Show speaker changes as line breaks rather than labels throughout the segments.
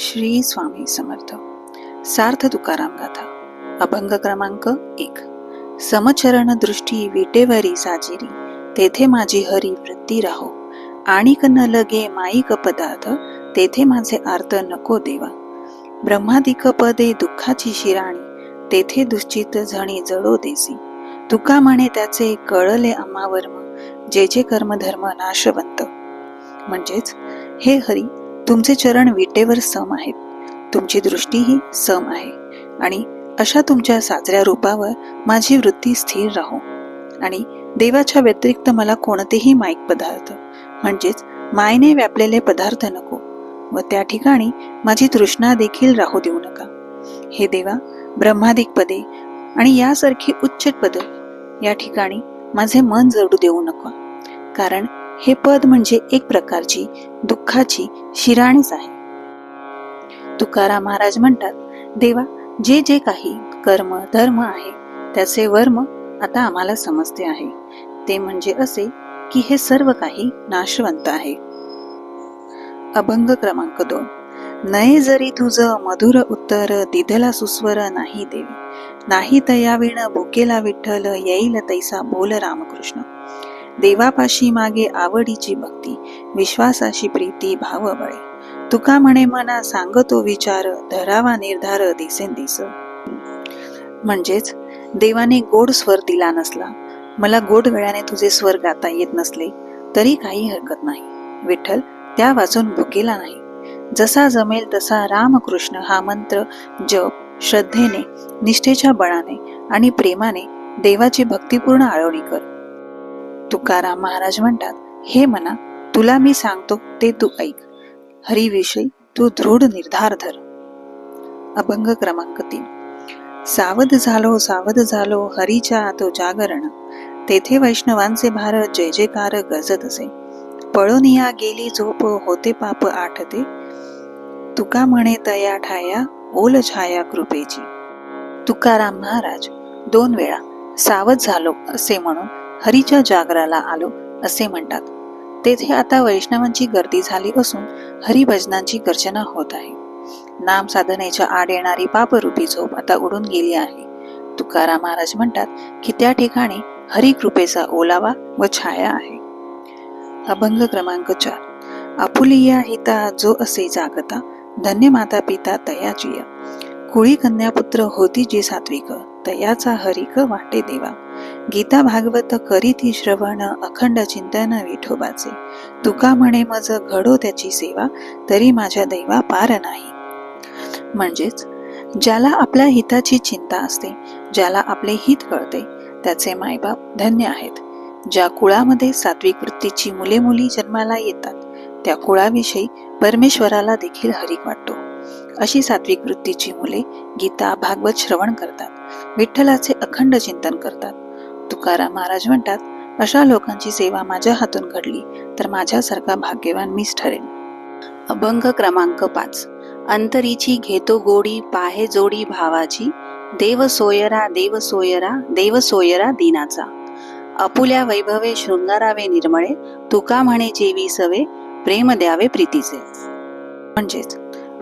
श्री स्वामी समर्थ. सार्थ तुकाराम गाथा. अभंग क्रमांक एक. समचरण दृष्टी विटेवरी साजिरी. तेथे माझी हरी वृत्ती राहो. आणि न लगे माईक पदार्थ. तेथे माझे आर्त नको देवा. ब्रह्मादिक पदे दुःखाची शिराणी. तेथे दुश्चित झणी जळो देसी. तुका म्हणे त्याचे कळले अमावर्म जे जे कर्मधर्म नाशवंत. म्हणजेच हे हरी तुमचे चरण विटेवर सम आहेत. तुमची दृष्टीही सम आहे. आणि अशा तुमच्या साजऱ्या रूपावर माझी वृत्ती स्थिर राहो. आणि देवाच्या व्यतिरिक्त मला कोणतेही माईक पदार्थ म्हणजेच मायने व्यापलेले पदार्थ नको व त्या ठिकाणी माझी तृष्णा देखील राहू देऊ नका. हे देवा ब्रह्मादिक पदे आणि यासारखी उच्च पद या ठिकाणी माझे मन जडू देऊ नका. कारण हे पद म्हणजे एक प्रकारची दुःखाची शिराणीच आहे. तुकाराम महाराज म्हणतात देवा जे जे काही कर्म धर्म आहे त्याचे वर्म आता आम्हाला समजते आहे. ते म्हणजे असे की हे सर्व काही नाशवंत आहे. अभंग क्रमांक दोन. नये जरी तुझ मधुर उत्तर दिधला सुस्वर नाही देवी. नाही तयाविण भुकेला विठ्ठल येईल तैसा बोल रामकृष्ण. देवापाशी मागे आवडीची भक्ती विश्वासाशी प्रीती भावबळे. तुका म्हणे मना सांगतो विचार धरावा निर्धार दिसेन दिस म्हणजेच देवाने गोड स्वर दिला नसला मला गोड गळ्याने तुझे स्वर गाता येत नसले तरी काही हरकत नाही. विठ्ठल त्या वाचून भुकेला नाही. जसा जमेल तसा रामकृष्ण हा मंत्र जप श्रद्धेने निष्ठेच्या बळाने आणि प्रेमाने देवाची भक्तिपूर्ण आळवणी कर. तुकाराम महाराज म्हणतात हे मना तुला मी सांगतो ते तू ऐक. हरिविषयी तू दृढ निर्धार धर. अभंग क्रमांक तीन. सावध झालो सावध झालो हरीच्या तो जागरण. तेथे वैष्णवांचे भार जय जयकार गजत असे. पळोनिया गेली झोप होते पाप आठते. तुका म्हणे तया ठाया ओल छाया कृपेची. तुकाराम महाराज दोन वेळा सावध झालो असे म्हणून हरीच्या जागराला आलो असे म्हणतात. तेथे आता वैष्णवांची गर्दी झाली असून हरिभजनांची गर्जना होत आहे. नाम साधनेच्या आड येणारी पापरूपी झोप आता उडून गेली आहे. तुकाराम महाराज म्हणतात की त्या ठिकाणी हरिकृपेचा ओलावा व छाया आहे. अभंग क्रमांक चार. आपुलिया हिता जो असे जागता धन्य माता पिता तयाची कुळी कन्यापुत्र होती जी सात्विक तयाचा हरिक वाटे देवा. गीता भागवत करीती श्रवण अखंड चिंतन विठोबाचे. तुका म्हणे मज घडो त्याची सेवा तरी माझ्या दैवा पार नाही. म्हणजेच ज्याला आपल्या हिताची चिंता असते ज्याला आपले हित कळते त्याचे मायबाप धन्य आहेत. ज्या कुळामध्ये सात्विक वृत्तीची मुले मुली जन्माला येतात त्या कुळाविषयी परमेश्वराला देखील हरिक वाटतो. अशी सात्विक वृत्तीची मुले गीता भागवत श्रवण करतात विठ्ठलाचे अखंड चिंतन करतात. तुकाराम महाराज म्हणतात अशा लोकांची सेवा माझ्या हातून घडली तर माझ्यासारखा भाग्यवान मीच ठरेन. अभंग क्रमांक पाच. अंतरीची घेतो गोडी पाहे जोडी भावाची देव सोयरा देव सोयरा देव सोयरा दिनाचा. अपुल्या वैभवे शृंगारावे निर्मळे तुका म्हणे जेवी सवे प्रेम द्यावे प्रीतीचे. म्हणजेच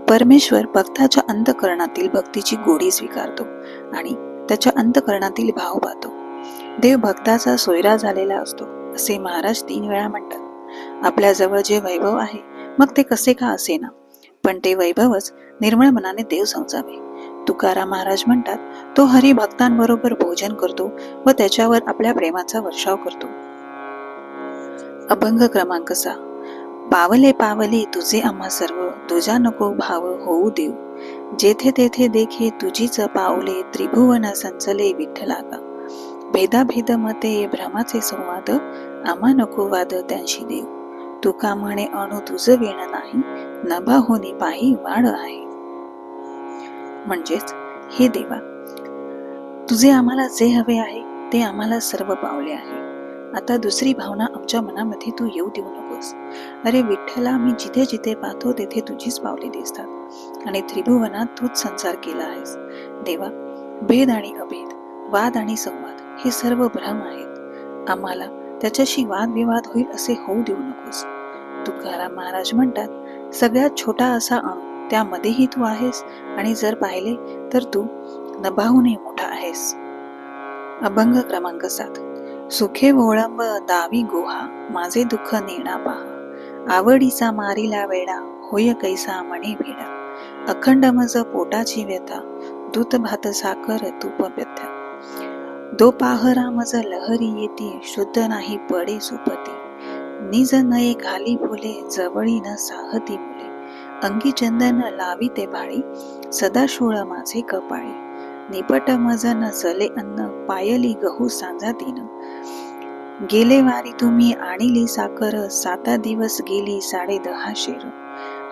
परमेश्वर भक्ताच्या अंतकरणातील भक्तीची गोडी स्वीकारतो आणि त्याच्या अंतकरणातील भाव पाहतो. देव भक्ताचा सोयरा झालेला असतो असे महाराज तीन वेळा म्हणतात. आपल्या जवळ जे वैभव आहे मग ते कसे का असे ना पण ते वैभवच निर्मळ मनाने देव समजावे. तुकाराम महाराज म्हणतात तो हरी भक्तांबरोबर भोजन करतो व त्याच्यावर आपल्या प्रेमाचा वर्षाव करतो. अभंग क्रमांक सहा. पावले पावले तुझे आम्हा सर्व तुझा नको भाव होऊ देऊ. जेथे तेथे देखे तुझीच पावले त्रिभुवन संचले विठ्ठला का भेदाभेद मते भ्रमाचे संवाद आम्हा नको वाद त्यांशी देऊ. तुका म्हणे अणु तुझ वेण नाही नभा होणे पाही वाढ आहे. म्हणजेच हे देवा तुझे आम्हाला जे हवे आहे ते आम्हाला सर्व पावले आहे. आता दुसरी भावना आमच्या मनामध्ये तू येऊ देऊ नकोस. अरे विठ्ठला मी जिथे जिथे पाहतो तेथे तुझीच पावले दिसतात. आणि त्रिभुवनात तूच संसार केला आहेस. देवा भेद आणि अभेद वाद आणि संवाद हे सर्व भ्रम आहेत. आम्हाला त्याच्याशी वादविवाद होईल असे होऊ देऊ नकोस. तुकाराम महाराज म्हणतात सगळ्यात छोटा असा अणू त्यामध्येही तू आहेस आणि जर पाहिले तर तू नभाहूनही मोठा आहेस. अभंग क्रमांक सात. सुखे भोळंब दावी गुहा माझे दुःख नेणा पहा. आवडीचा मारीला वेडा होय कैसा मणे भेडा. अखंड मज पोटाची व्यथा दूत भात साखर तूप व्यथा. दो पाहरा मज लहरी येते शुद्ध नाही पडे सुपती. निज नये घाली फुले जवळी न साहती मुले. अंगी चंदन लावी ते भाळी सदा शोळ माझे कपाळी. निपट मज न चले अन्न पायली गहू सांजा तीन. गेले वारी तुम्ही आणली साकर साता दिवस गेली साडे दहा शेर.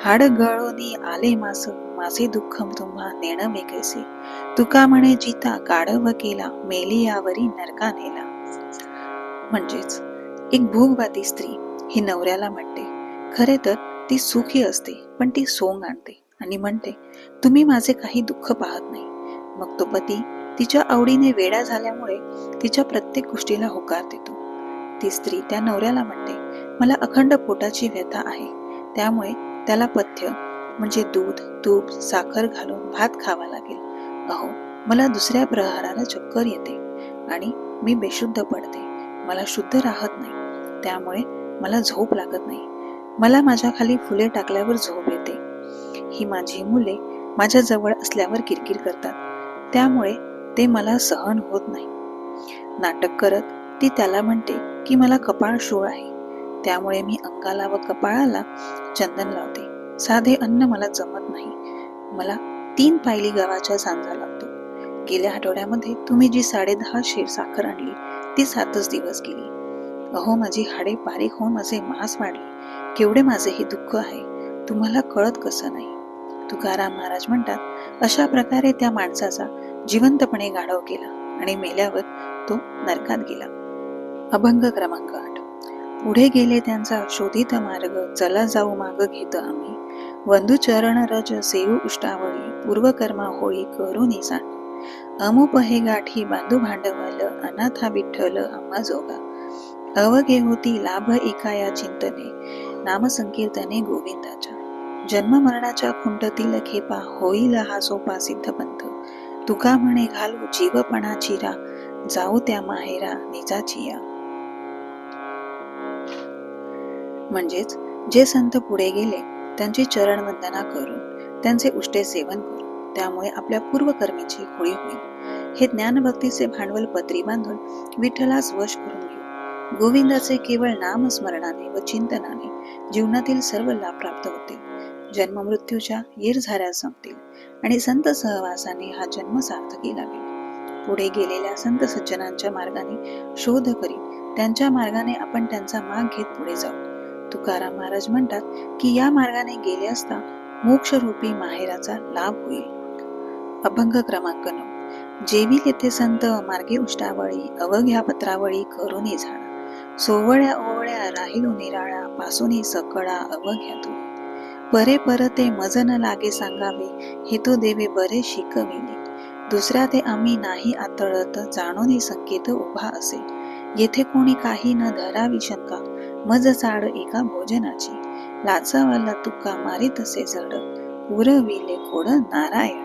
हाड गळोनी आले मास माझे दुःख तुम्हा नेण कैसे? तुका म्हणे जिता गाढव केला मेली यावरी नरका नेला. म्हणजेच एक भोगवादी स्त्री ही नवऱ्याला म्हणते खरे तर ती सुखी असते पण ती सोंग आणते आणि म्हणते तुम्ही माझे काही दुःख पाहत नाही. मग तो पती तिच्या आवडीने वेडा झाल्यामुळे तिच्या प्रत्येक गोष्टीला होकार देतो. ती स्त्री त्या नवऱ्याला म्हणते मला अखंड पोटाची व्यथा आहे. त्यामुळे त्याला पथ्य म्हणजे दूध तूप साखर घालून भात खावा लागेल. अहो मला दुसऱ्या प्रहाराला चक्कर येते आणि मी बेशुद्ध पडते. मला शुद्ध राहत नाही. त्यामुळे मला झोप लागत नाही. मला माझ्या खाली फुले टाकल्यावर झोप येते. ही माझी मुले माझ्या जवळ असल्यावर किरकिर करतात. त्यामुळे ते मला सहन होत नाही. नाटक करत ती त्याला म्हणते की मला कपाळ शोळ आहे. त्यामुळे मी अंगाला व कपाळाला चंदन लावते. साधे अन्न मला जमत नाही. मला तीन पायली गव्हाच्या सांजा लागतो. गेल्या आठवड्यामध्ये तुम्ही जी साडे दहा शेर साखर आणली ती सातच दिवस गेली. अहो माझी हाडे बारीक होऊन माझे मांस वाढले. केवढे माझे हे दुःख आहे तुम्हाला कळत कसं नाही? तुकाराम महाराज म्हणतात अशा प्रकारे त्या माणसाचा जिवंतपणे गाढव केला आणि मेल्यावर तो नरकात गेला. अभंग क्रमांक आठ. पुढे गेले त्यांचा शोधित मार्ग चला जाऊ माग घेत आम्ही. वंदू चरण रज सेऊ उष्टावळी पूर्वकर्मा होळी करू निसा. अमुप हे गाठी बांधू भांडवल अनाथा विठ्ठल आम्हा जोगा. अवघे होती लाभ एका या चिंतने नामसंकीर्तने गोविंदाच्या. जन्म मरणाच्या खुंटतील खेपा होईल हा सोपा सिद्धपंत तुका म्हणे घालू जीवपणा चिरा जाऊ त्या माहेरा निजाची या. म्हणजेच जे संत पुढे गेले त्यांची चरण वंदना करून त्यांचे उष्टे सेवन करून त्यामुळे आपल्या पूर्वकर्मीची होळी होईल. हे ज्ञानभक्तीचे भांडवल पत्री बांधून विठ्ठलास वश करून घेऊ. गोविंदाचे केवळ नामस्मरणाने व चिंतनाने जीवनातील सर्व लाभ प्राप्त होतील. जन्म मृत्यूच्या येर झाऱ्या संपतील आणि संत सहवासाने हा जन्म सार्थकी लागेल. पुढे गेलेल्या संत सज्जनांच्या मार्गाने शोध करीत त्यांच्या मार्गाने आपण त्यांचा माग घेत पुढे जाऊ. तुकाराम महाराज म्हणतात की या मार्गाने गेले असता मोक्षरूपी माहेराचा लाभ होईल. अभंग क्रमांक नऊ. जेवी येथे संत मार्गे उष्टावळी अवघ्या पत्रावळी करून झाडा. सोवळ्या ओवळ्या राहिलो निराळा पासून सकळा अवघ्या तू परे परते मज न लागे सांगावे हे तो देवे बरे शिकविले. दुसऱ्या ते आम्ही नाही आतळत जाणून संकेत उभा असे. येथे कोणी काही न धरावी शंका मज साड एका भोजनाची. लाचावाला तुका मारी तसे जड पुरविले खोड नारायण.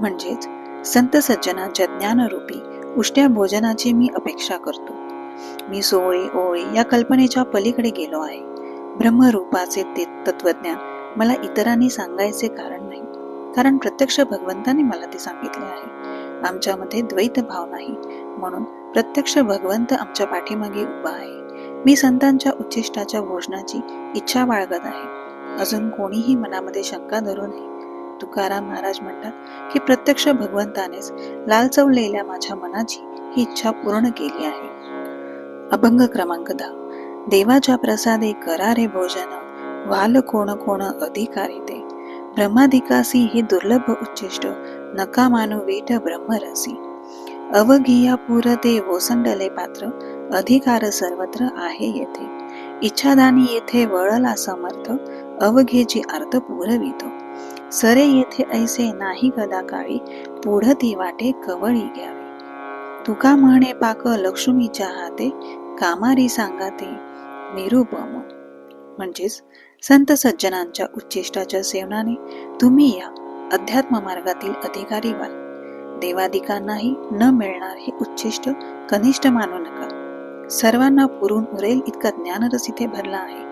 म्हणजेच संत सज्जनाच्या ज्ञानरूपी उष्ट्या भोजनाची मी अपेक्षा करतो. मी सोळी ओळी या कल्पनेच्या पलीकडे गेलो आहे. ब्रह्मरूपाचे ते तत्वज्ञान मला इतरांनी सांगायचे कारण नाही. कारण प्रत्यक्ष भगवंताने मला ते सांगितले आहे. आमच्यामध्ये द्वैत भाव नाही. म्हणून प्रत्यक्ष भगवंत आमच्या पाठीमागे उभा आहे. मी संतांच्या उच्चिष्टाच्या भोजनाची इच्छा बाळगत आहे. अजून कोणीही मनामध्ये शंका धरू नये. तुकाराम महाराज म्हणतात की प्रत्यक्ष भगवंतानेच लालचवलेल्या माझ्या मनाची ही इच्छा पूर्ण केली आहे. अभंग क्रमांक दहा. देवाच्या प्रसादे करारे भोजन वाल कोण कोण अधिकारी ते. ब्रह्माधिकासी हे दुर्लभ उच्चिष्ट नका मानू वेट ब्रह्मरसी. अवघिया पुर दे ओसंडले पात्र अधिकार सर्वत्र आहे येथे. इच्छादानी येथे वळला समर्थ अवघेची अर्थ पुरवितो. सरे येथे ऐसे नाही कदा काळी पुढती वाटे कवळी घ्यावी. तुका म्हणे पाक लक्ष्मीच्या हाते कामारी सांगाते निरुपम. म्हणजेच संत सज्जनांच्या उच्चिष्टाच्या सेवनाने तुम्ही या अध्यात्म मार्गातील अधिकारी व्हाल देवाधिकांनाही न मिळणार हे उच्चिष्ट कनिष्ठ मानू नका. सर्वांना पुरून उरेल इतका ज्ञानरस इथे भरला आहे.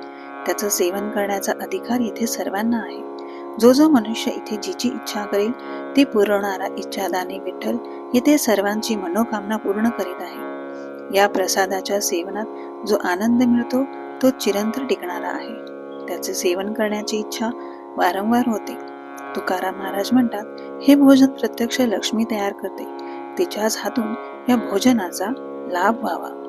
त्याचं सेवन करण्याचा अधिकार इथे सर्वांना आहे. जो जो मनुष्य इथे जिची इच्छा करेल ती पुरवणारा इच्छादानी विठ्ठल येथे सर्वांची मनोकामना पूर्ण करीत आहे. या प्रसादाच्या सेवनात जो आनंद मिळतो तो चिरंतर टिकणारा आहे. त्याचे सेवन करण्याची इच्छा वारंवार होते. तुकाराम महाराज म्हणतात हे भोजन प्रत्यक्ष लक्ष्मी तयार करते. तिच्याच हातून या भोजनाचा लाभ व्हावा.